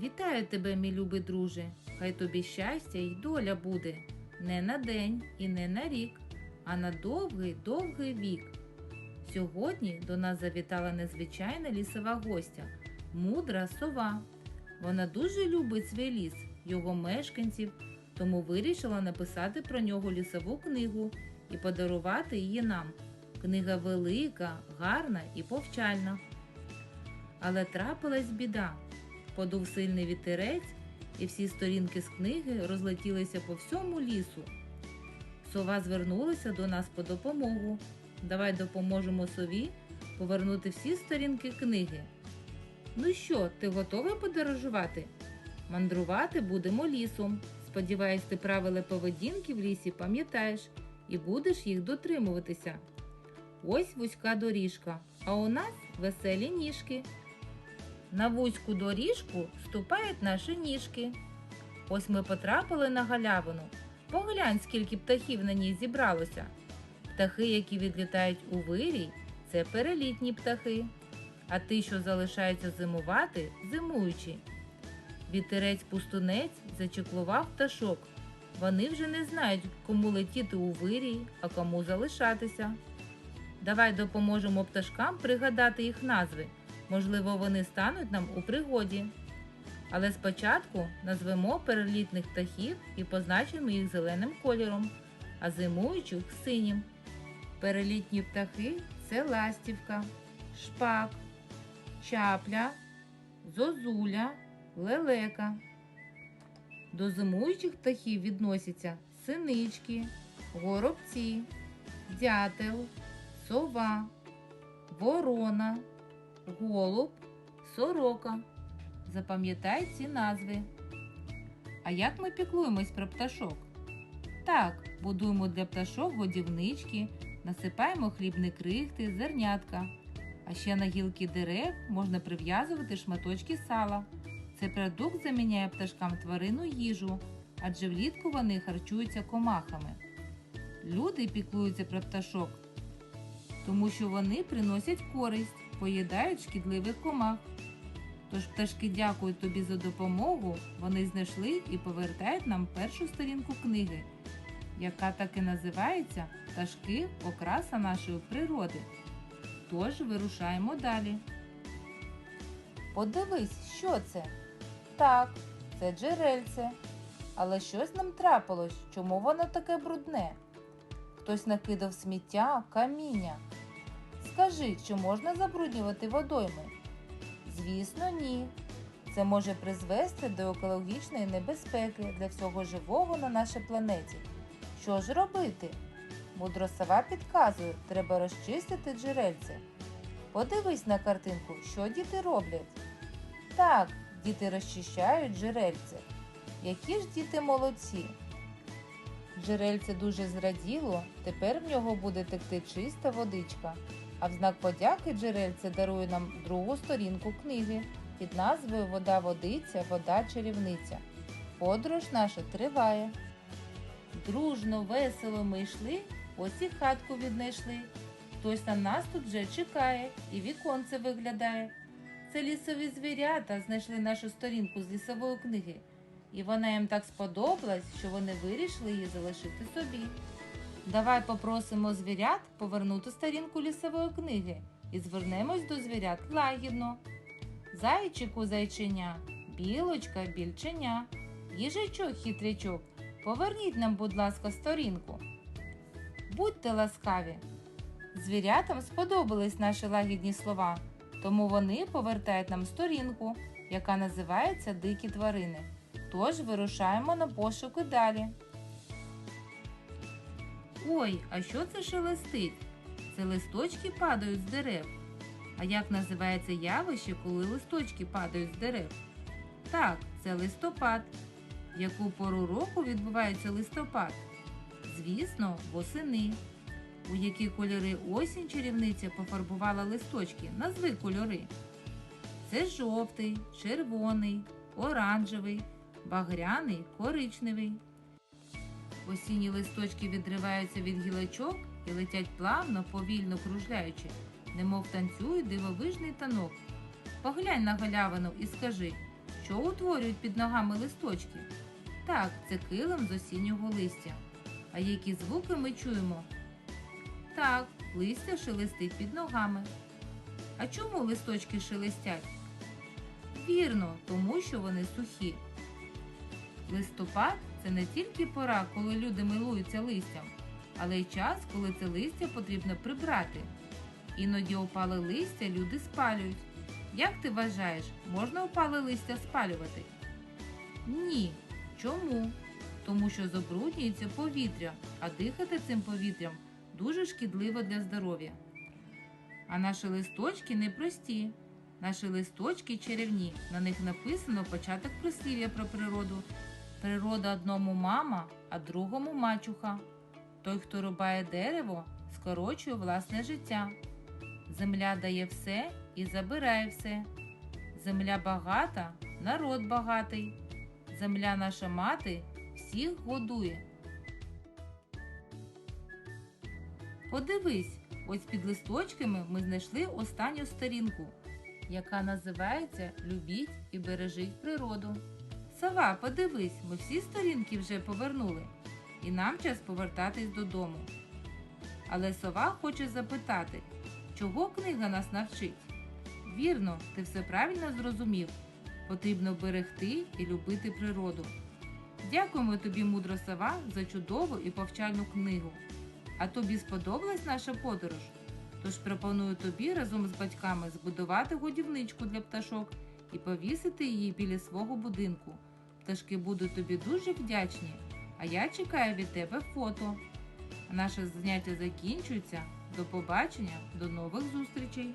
Вітаю тебе, мій любий друже. Хай тобі щастя й доля буде. Не на день і не на рік, а на довгий довгий вік. Сьогодні до нас завітала незвичайна лісова гостя, мудра сова. Вона дуже любить свій ліс, його мешканців, тому вирішила написати про нього лісову книгу і подарувати її нам. Книга велика, гарна і повчальна. Але трапилась біда. Подув сильний вітерець, і всі сторінки з книги розлетілися по всьому лісу. Сова звернулася до нас по допомогу. Давай допоможемо сові повернути всі сторінки книги. Ну що, ти готовий подорожувати? Мандрувати будемо лісом. Сподіваюсь, ти правила поведінки в лісі пам'ятаєш і будеш їх дотримуватися. Ось вузька доріжка, а у нас веселі ніжки. На вузьку доріжку ступають наші ніжки. Ось ми потрапили на галявину. Поглянь, скільки птахів на ній зібралося. Птахи, які відлітають у вирій, це перелітні птахи. А ті, що залишаються зимувати, зимуючі. Вітерець пустунець зачеклував пташок. Вони вже не знають, кому летіти у вирій, а кому залишатися. Давай допоможемо пташкам пригадати їх назви. Можливо, вони стануть нам у пригоді. Але спочатку назвемо перелітних птахів і позначимо їх зеленим кольором, а зимуючих синім. Перелітні птахи це ластівка, шпак, чапля, зозуля, лелека. До зимуючих птахів відносяться синички, горобці, дятел, сова, ворона, голуб, сорока. Запам'ятай ці назви. А як ми піклуємось про пташок? Так, будуємо для пташок годівнички, насипаємо хлібні крихти, зернятка. А ще на гілки дерев можна прив'язувати шматочки сала. Цей продукт заміняє пташкам тварину їжу, адже влітку вони харчуються комахами. Люди піклуються про пташок, тому що вони приносять користь, поїдають шкідливих комах. Тож пташки дякують тобі за допомогу, вони знайшли і повертають нам першу сторінку книги, яка так і називається Пташки окраса нашої природи. Тож вирушаємо далі. Подивись, що це? Так, це джерельце. Але щось нам трапилось, чому воно таке брудне? Хтось накидав сміття, каміння. Скажи, чи можна забруднювати водойми? Звісно, ні. Це може призвести до екологічної небезпеки для всього живого на нашій планеті. Що ж робити? Мудро підказує, треба розчистити джерельце. Подивись на картинку, що діти роблять. Так, діти розчищають джерельце. Які ж діти молодці? Джерельце дуже зраділо, тепер в нього буде текти чиста водичка. А в знак подяки джерельце дарує нам другу сторінку книги під назвою Вода водиця, вода чарівниця. Подорож наша триває. Дружно, весело ми йшли, ось і хатку віднайшли. Хтось на нас тут вже чекає і віконце виглядає. Це лісові звірята знайшли нашу сторінку з лісової книги, і вона їм так сподобалась, що вони вирішили її залишити собі. Давай попросимо звірят повернути сторінку лісової книги і звернемось до звірят лагідно. Зайчику зайчиня, білочка більченя, їжачок хитрячок, поверніть нам, будь ласка, сторінку. Будьте ласкаві. Звірятам сподобались наші лагідні слова, тому вони повертають нам сторінку, яка називається Дикі тварини. Тож вирушаємо на пошуки далі. Ой, а що це шелестить? Це листочки падають з дерев. А як називається явище, коли листочки падають з дерев? Так, це листопад. В яку пору року відбувається листопад? Звісно, восени. У які кольори осінь чарівниця пофарбувала листочки? Назви кольори. Це жовтий, червоний, оранжевий, багряний, коричневий. Осінні листочки відриваються від гілочок і летять плавно, повільно кружляючи, немов танцюють дивовижний танок. Поглянь на галявину і скажи, що утворюють під ногами листочки? Так, це килим з осіннього листя. А які звуки ми чуємо? Так, листя шелестить під ногами. А чому листочки шелестять? Вірно, тому що вони сухі. Листопад це не тільки пора, коли люди милуються листям, але й час, коли це листя потрібно прибрати. Іноді опале листя люди спалюють. Як ти вважаєш, можна опале листя спалювати? Ні. Чому? Тому що забруднюється повітря, а дихати цим повітрям дуже шкідливо для здоров'я. А наші листочки не прості. Наші листочки чарівні. На них написано початок прислів'я про природу. Природа одному мама, а другому мачуха. Той, хто рубає дерево, скорочує власне життя. Земля дає все і забирає все. Земля багата, народ багатий. Земля наша мати всіх годує. Подивись, ось під листочками ми знайшли останню сторінку, яка називається Любіть і бережіть природу. Сава, подивись, ми всі сторінки вже повернули, і нам час повертатись додому. Але сова хоче запитати, чого книга нас навчить? Вірно, ти все правильно зрозумів. Потрібно берегти і любити природу. Дякуємо тобі, мудро сова, за чудову і повчальну книгу. А тобі сподобалась наша подорож? Тож пропоную тобі разом з батьками збудувати годівничку для пташок і повісити її біля свого будинку. Пташки будуть тобі дуже вдячні, а я чекаю від тебе фото. Наше заняття закінчується. До побачення, до нових зустрічей!